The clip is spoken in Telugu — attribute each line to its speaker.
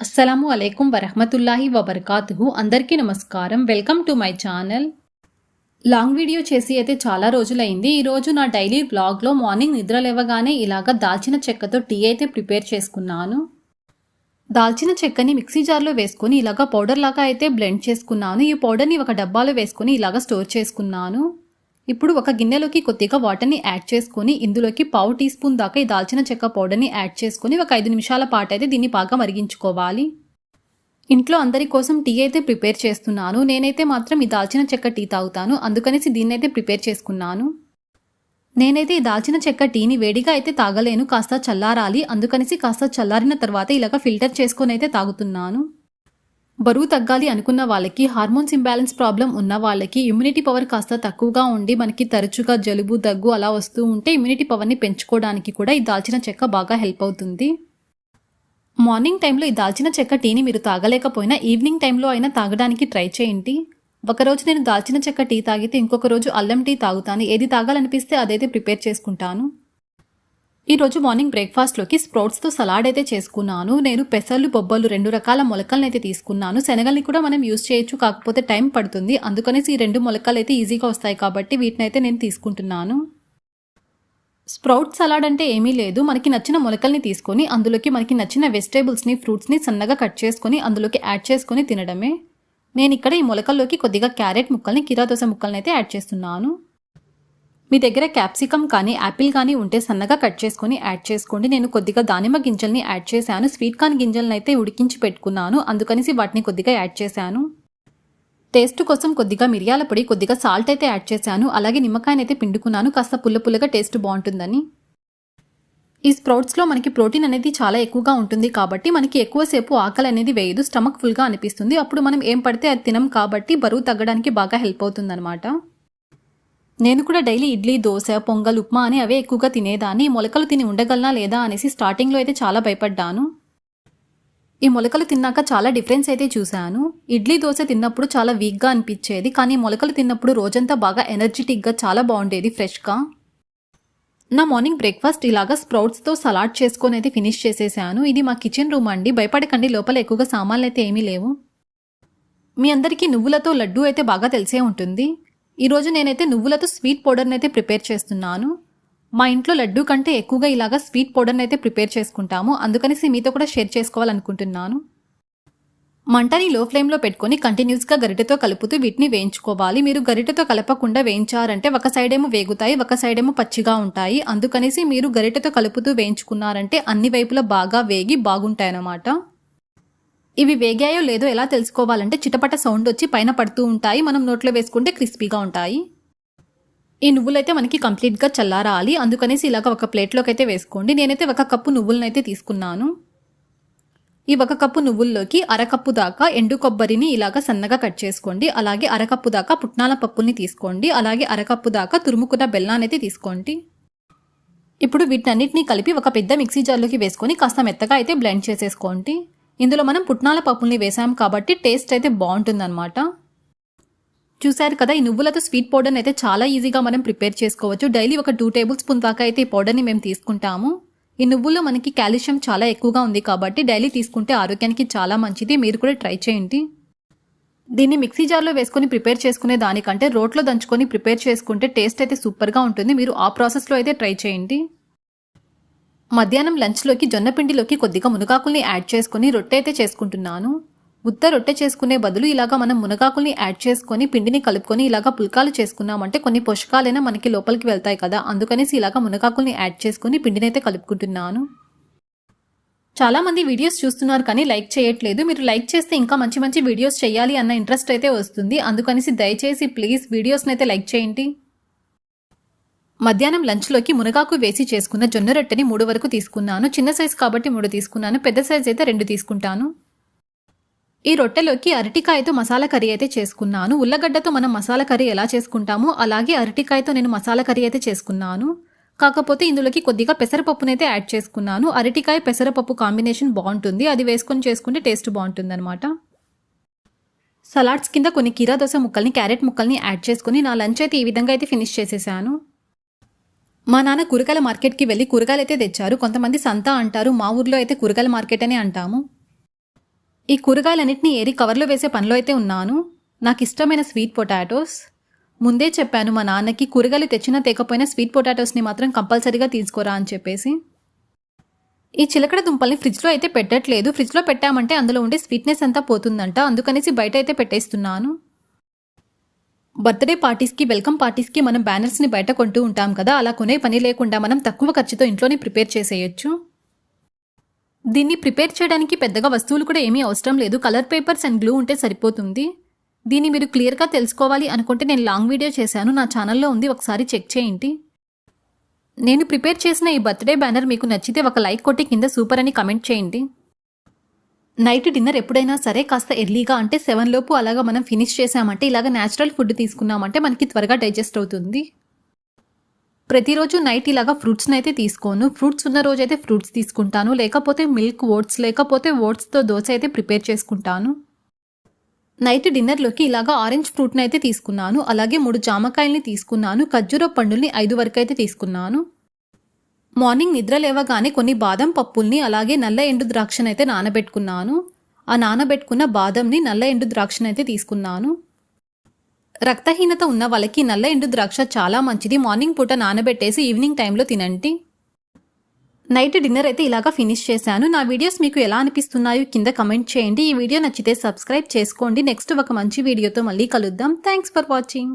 Speaker 1: అస్సలాము అలైకుం వరహమతుల్లాహి వబర్కాతుహు. అందరికీ నమస్కారం. Welcome to my channel. Long video చేసి అయితే చాలా రోజులైంది. ఈరోజు నా డైలీ బ్లాగ్లో మార్నింగ్ నిద్ర లేవగానే ఇలాగ దాల్చిన చెక్కతో టీ అయితే ప్రిపేర్ చేసుకున్నాను. దాల్చిన చెక్కని మిక్సీ జార్లో వేసుకొని ఇలాగ పౌడర్ లాగా అయితే బ్లెండ్ చేసుకున్నాను. ఈ పౌడర్ని ఒక డబ్బాలో వేసుకొని ఇలాగ స్టోర్ చేసుకున్నాను. ఇప్పుడు ఒక గిన్నెలోకి కొద్దిగా వాటర్ని యాడ్ చేసుకొని ఇందులోకి పావు టీ స్పూన్ దాకా ఈ దాల్చిన చెక్క పౌడర్ని యాడ్ చేసుకొని ఒక ఐదు నిమిషాల పాటు అయితే దీన్ని బాగా మరిగించుకోవాలి. ఇంట్లో అందరి కోసం టీ అయితే ప్రిపేర్ చేస్తున్నాను. నేనైతే మాత్రం ఈ దాల్చిన చెక్క టీ తాగుతాను. అందుకనేసి దీన్నైతే ప్రిపేర్ చేసుకున్నాను. నేనైతే ఈ దాల్చిన చెక్క టీని వేడిగా అయితే తాగలేను. కాస్త చల్లారాలి. అందుకనేసి కాస్త చల్లారిన తర్వాత ఇలాగ ఫిల్టర్ చేసుకొని అయితే తాగుతున్నాను. బరువు తగ్గాలి అనుకున్న వాళ్ళకి హార్మోన్స్ ఇంబ్యాలెన్స్ ప్రాబ్లం ఉన్న వాళ్ళకి ఇమ్యూనిటీ పవర్ కాస్త తక్కువగా ఉండి మనకి తరచుగా జలుబు దగ్గు అలా వస్తూ ఉంటే ఇమ్యూనిటీ పవర్ని పెంచుకోవడానికి కూడా ఈ దాల్చిన చెక్క బాగా హెల్ప్ అవుతుంది. మార్నింగ్ టైంలో ఈ దాల్చిన చెక్క టీని మీరు తాగలేకపోయినా ఈవినింగ్ టైంలో అయినా తాగడానికి ట్రై చేయండి. ఒకరోజు నేను దాల్చిన చెక్క టీ తాగితే ఇంకొక రోజు అల్లం టీ తాగుతాను. ఏది తాగాలనిపిస్తే అదైతే ప్రిపేర్ చేసుకుంటాను. ఈరోజు మార్నింగ్ బ్రేక్ఫాస్ట్లోకి స్ప్రౌట్స్తో సలాడ్ అయితే చేసుకున్నాను. నేను పెసర్లు బొబ్బలు రెండు రకాల మొలకలను అయితే తీసుకున్నాను. శనగల్ని కూడా మనం యూస్ చేయొచ్చు కాకపోతే టైం పడుతుంది. అందుకనేసి ఈ రెండు మొలకలు అయితే ఈజీగా వస్తాయి కాబట్టి వీటిని అయితే నేను తీసుకుంటున్నాను. స్ప్రౌట్ సలాడ్ అంటే ఏమీ లేదు. మనకి నచ్చిన మొలకల్ని తీసుకొని అందులోకి మనకి నచ్చిన వెజిటేబుల్స్ని ఫ్రూట్స్ని సన్నగా కట్ చేసుకొని అందులోకి యాడ్ చేసుకొని తినడమే. నేను ఇక్కడ ఈ మొలకల్లోకి కొద్దిగా క్యారెట్ ముక్కల్ని కిరాదోస ముక్కల్ని అయితే యాడ్ చేస్తున్నాను. మీ దగ్గర క్యాప్సికమ్ కానీ యాపిల్ కానీ ఉంటే సన్నగా కట్ చేసుకొని యాడ్ చేసుకోండి. నేను కొద్దిగా దానిమ్మ గింజల్ని యాడ్ చేశాను. స్వీట్ కార్న్ గింజలను అయితే ఉడికించి పెట్టుకున్నాను. అందుకనేసి వాటిని కొద్దిగా యాడ్ చేశాను. టేస్ట్ కోసం కొద్దిగా మిరియాల పొడి కొద్దిగా సాల్ట్ అయితే యాడ్ చేశాను. అలాగే నిమ్మకాయనైతే పిండుకున్నాను. కాస్త పుల్ల పుల్లగా టేస్ట్ బాగుంటుందని. ఈ స్ప్రౌట్స్లో మనకి ప్రోటీన్ అనేది చాలా ఎక్కువగా ఉంటుంది కాబట్టి మనకి ఎక్కువసేపు ఆకలి అనేది వేయదు. స్టమక్ ఫుల్గా అనిపిస్తుంది. అప్పుడు మనం ఏం పడితే అది తినం కాబట్టి బరువు తగ్గడానికి బాగా హెల్ప్ అవుతుందన్నమాట. నేను కూడా డైలీ ఇడ్లీ దోశ పొంగల్ ఉప్మా అని అవే ఎక్కువగా తినేదాన్ని. మొలకలు తిని ఉండగలనా లేదా అనేసి స్టార్టింగ్లో అయితే చాలా భయపడ్డాను. ఈ మొలకలు తిన్నాక చాలా డిఫరెన్స్ అయితే చూశాను. ఇడ్లీ దోశ తిన్నప్పుడు చాలా వీక్గా అనిపించేది కానీ మొలకలు తిన్నప్పుడు రోజంతా బాగా ఎనర్జెటిక్గా చాలా బాగుండేది ఫ్రెష్గా. నా మార్నింగ్ బ్రేక్ఫాస్ట్ ఇలాగా స్ప్రౌట్స్తో సలాడ్ చేసుకొని అయితే ఫినిష్ చేసేసాను. ఇది మా కిచెన్ రూమ్ అండి. భయపడకండి లోపల ఎక్కువగా సామాన్లు అయితే ఏమీ లేవు. మీ అందరికీ నువ్వులతో లడ్డూ అయితే బాగా తెలిసే ఉంటుంది. ఈరోజు నేనైతే నువ్వులతో స్వీట్ పౌడర్ని అయితే ప్రిపేర్ చేస్తున్నాను. మా ఇంట్లో లడ్డు కంటే ఎక్కువగా ఇలాగా స్వీట్ పౌడర్ని అయితే ప్రిపేర్ చేసుకుంటాము. అందుకనేసి మీతో కూడా షేర్ చేసుకోవాలనుకుంటున్నాను. మంటని లో ఫ్లేమ్లో పెట్టుకొని కంటిన్యూస్గా గరిటెతో కలుపుతూ వీటిని వేయించుకోవాలి. మీరు గరిటెతో కలపకుండా వేయించారంటే ఒక సైడ్ ఏమో వేగుతాయి ఒక సైడ్ ఏమో పచ్చిగా ఉంటాయి. అందుకనేసి మీరు గరిటెతో కలుపుతూ వేయించుకున్నారంటే అన్ని వైపులా బాగా వేగి బాగుంటాయన్నమాట. ఇవి వేగాయో లేదో ఎలా తెలుసుకోవాలంటే చిటపట సౌండ్ వచ్చి పైన పడుతూ ఉంటాయి. మనం నోట్లో వేసుకుంటే క్రిస్పీగా ఉంటాయి. ఈ నువ్వులైతే మనకి కంప్లీట్గా చల్లారాలి. అందుకనేసి ఇలాగ ఒక ప్లేట్లోకి అయితే వేసుకోండి. నేనైతే ఒక కప్పు నువ్వులనైతే తీసుకున్నాను. ఈ ఒక కప్పు నువ్వుల్లోకి అరకప్పు దాకా ఎండు కొబ్బరిని ఇలాగ సన్నగా కట్ చేసుకోండి. అలాగే అరకప్పు దాకా పుట్నాల పప్పుని తీసుకోండి. అలాగే అరకప్పు దాకా తురుముకున్న బెల్లాన్ని అయితే తీసుకోండి. ఇప్పుడు వీటన్నిటిని కలిపి ఒక పెద్ద మిక్సీ జార్లోకి వేసుకొని కాస్త మెత్తగా అయితే బ్లెండ్ చేసేసుకోండి. ఇందులో మనం పుట్నాల పప్పుల్ని వేసాం కాబట్టి టేస్ట్ అయితే బాగుంటుందన్నమాట. చూశారు కదా ఈ నువ్వులతో స్వీట్ పౌడర్ని అయితే చాలా ఈజీగా మనం ప్రిపేర్ చేసుకోవచ్చు. డైలీ ఒక టూ టేబుల్ స్పూన్ దాకా అయితే ఈ పౌడర్ని మేము తీసుకుంటాము. ఈ నువ్వుల్లో మనకి కాల్షియం చాలా ఎక్కువగా ఉంది కాబట్టి డైలీ తీసుకుంటే ఆరోగ్యానికి చాలా మంచిది. మీరు కూడా ట్రై చేయండి. దీన్ని మిక్సీ జార్లో వేసుకొని ప్రిపేర్ చేసుకునే దానికంటే రోట్లో దంచుకొని ప్రిపేర్ చేసుకుంటే టేస్ట్ అయితే సూపర్గా ఉంటుంది. మీరు ఆ ప్రాసెస్లో అయితే ట్రై చేయండి. మధ్యాహ్నం లంచ్లోకి జొన్నపిండిలోకి కొద్దిగా మునగాకుల్ని యాడ్ చేసుకొని రొట్టె అయితే చేసుకుంటున్నాను. ఉత్త రొట్టె చేసుకునే బదులు ఇలాగా మనం మునగాకుల్ని యాడ్ చేసుకొని పిండిని కలుపుకొని ఇలాగా పుల్కాలు చేసుకున్నామంటే కొన్ని పోషకాలైనా మనకి లోపలికి వెళ్తాయి కదా. అందుకనేసి ఇలాగా మునగాకుల్ని యాడ్ చేసుకొని పిండిని అయితే కలుపుకుంటున్నాను. చాలామంది వీడియోస్ చూస్తున్నారు కానీ లైక్ చేయట్లేదు. మీరు లైక్ చేస్తే ఇంకా మంచి మంచి వీడియోస్ చేయాలి అన్న ఇంట్రెస్ట్ అయితే వస్తుంది. అందుకనేసి దయచేసి ప్లీజ్ వీడియోస్ని అయితే లైక్ చేయండి. మధ్యాహ్నం లంచ్లోకి మునగాకు వేసి చేసుకున్న జొన్న రొట్టెని మూడు వరకు తీసుకున్నాను. చిన్న సైజ్ కాబట్టి మూడు తీసుకున్నాను. పెద్ద సైజు అయితే రెండు తీసుకుంటాను. ఈ రొట్టెలోకి అరటికాయతో మసాలా కర్రీ అయితే చేసుకున్నాను. ఉల్లగడ్డతో మనం మసాలా కర్రీ ఎలా చేసుకుంటామో అలాగే అరటికాయతో నేను మసాలా కర్రీ అయితే చేసుకున్నాను. కాకపోతే ఇందులోకి కొద్దిగా పెసరపప్పునైతే యాడ్ చేసుకున్నాను. అరటికాయ పెసరపప్పు కాంబినేషన్ బాగుంటుంది. అది వేసుకొని చేసుకుంటే టేస్ట్ బాగుంటుంది అనమాట సలాడ్స్ కింద కొన్ని కీరా దోస ముక్కల్ని క్యారెట్ ముక్కల్ని యాడ్ చేసుకుని నా లంచ్ అయితే ఈ విధంగా అయితే ఫినిష్ చేసేసాను. మా నాన్న కూరగాయల మార్కెట్కి వెళ్ళి కూరగాయలు అయితే తెచ్చారు. కొంతమంది సంత అంటారు. మా ఊర్లో అయితే కూరగాయల మార్కెట్ అనే అంటాము. ఈ కూరగాయలన్నింటినీ ఏరి కవర్లో వేసే పనిలో అయితే ఉన్నాను. నాకు ఇష్టమైన స్వీట్ పొటాటోస్. ముందే చెప్పాను మా నాన్నకి కూరగాయలు తెచ్చినా తేకపోయినా స్వీట్ పొటాటోస్ని మాత్రం కంపల్సరీగా తీసుకోరా అని చెప్పేసి. ఈ చిలకడ దుంపల్ని ఫ్రిడ్జ్లో అయితే పెట్టట్లేదు. ఫ్రిడ్జ్లో పెట్టామంటే అందులో ఉండే స్వీట్నెస్ అంతా పోతుందంట. అందుకనేసి బయట అయితే పెట్టేస్తున్నాను. బర్త్డే పార్టీస్కి వెల్కమ్ పార్టీస్కి మనం బ్యానర్స్ని బయట కొంటూ ఉంటాం కదా అలా కొనే పని లేకుండా మనం తక్కువ ఖర్చుతో ఇంట్లోనే ప్రిపేర్ చేసేయచ్చు. దీన్ని ప్రిపేర్ చేయడానికి పెద్దగా వస్తువులు కూడా ఏమీ అవసరం లేదు. కలర్ పేపర్స్ అండ్ గ్లూ ఉంటే సరిపోతుంది. దీన్ని మీరు క్లియర్గా తెలుసుకోవాలి అనుకుంటే నేను లాంగ్ వీడియో చేశాను. నా ఛానల్లో ఉంది. ఒకసారి చెక్ చేయండి. నేను ప్రిపేర్ చేసిన ఈ బర్త్డే బ్యానర్ మీకు నచ్చితే ఒక లైక్ కొట్టి కింద సూపర్ అని కమెంట్ చేయండి. నైట్ డిన్నర్ ఎప్పుడైనా సరే కాస్త ఎర్లీగా అంటే సెవెన్ లోపు అలాగా మనం ఫినిష్ చేసామంటే ఇలాగ న్యాచురల్ ఫుడ్ తీసుకున్నామంటే మనకి త్వరగా డైజెస్ట్ అవుతుంది. ప్రతిరోజు నైట్ ఇలాగా ఫ్రూట్స్ని అయితే తీసుకోను. ఫ్రూట్స్ ఉన్న రోజు అయితే ఫ్రూట్స్ తీసుకుంటాను. లేకపోతే మిల్క్ ఓట్స్ లేకపోతే ఓట్స్తో దోశ అయితే ప్రిపేర్ చేసుకుంటాను. నైట్ డిన్నర్లోకి ఇలాగా ఆరెంజ్ ఫ్రూట్ని అయితే తీసుకున్నాను. అలాగే మూడు జామకాయల్ని తీసుకున్నాను. ఖర్జూర పండుల్ని ఐదు వరకు అయితే తీసుకున్నాను. మార్నింగ్ నిద్ర లేవగానే కొన్ని బాదం పప్పుల్ని అలాగే నల్ల ఎండు ద్రాక్షనైతే నానబెట్టుకున్నాను. ఆ నానబెట్టుకున్న బాదంని నల్ల ఎండు ద్రాక్షనైతే తీసుకున్నాను. రక్తహీనత ఉన్న వాళ్ళకి నల్ల ఎండు ద్రాక్ష చాలా మంచిది. మార్నింగ్ పూట నానబెట్టేసి ఈవినింగ్ టైంలో తినండి. నైట్ డిన్నర్ అయితే ఇలాగా ఫినిష్ చేశాను. నా వీడియోస్ మీకు ఎలా అనిపిస్తున్నాయో కింద కమెంట్ చేయండి. ఈ వీడియో నచ్చితే సబ్స్క్రైబ్ చేసుకోండి. నెక్స్ట్ ఒక మంచి వీడియోతో మళ్ళీ కలుద్దాం. Thanks for watching.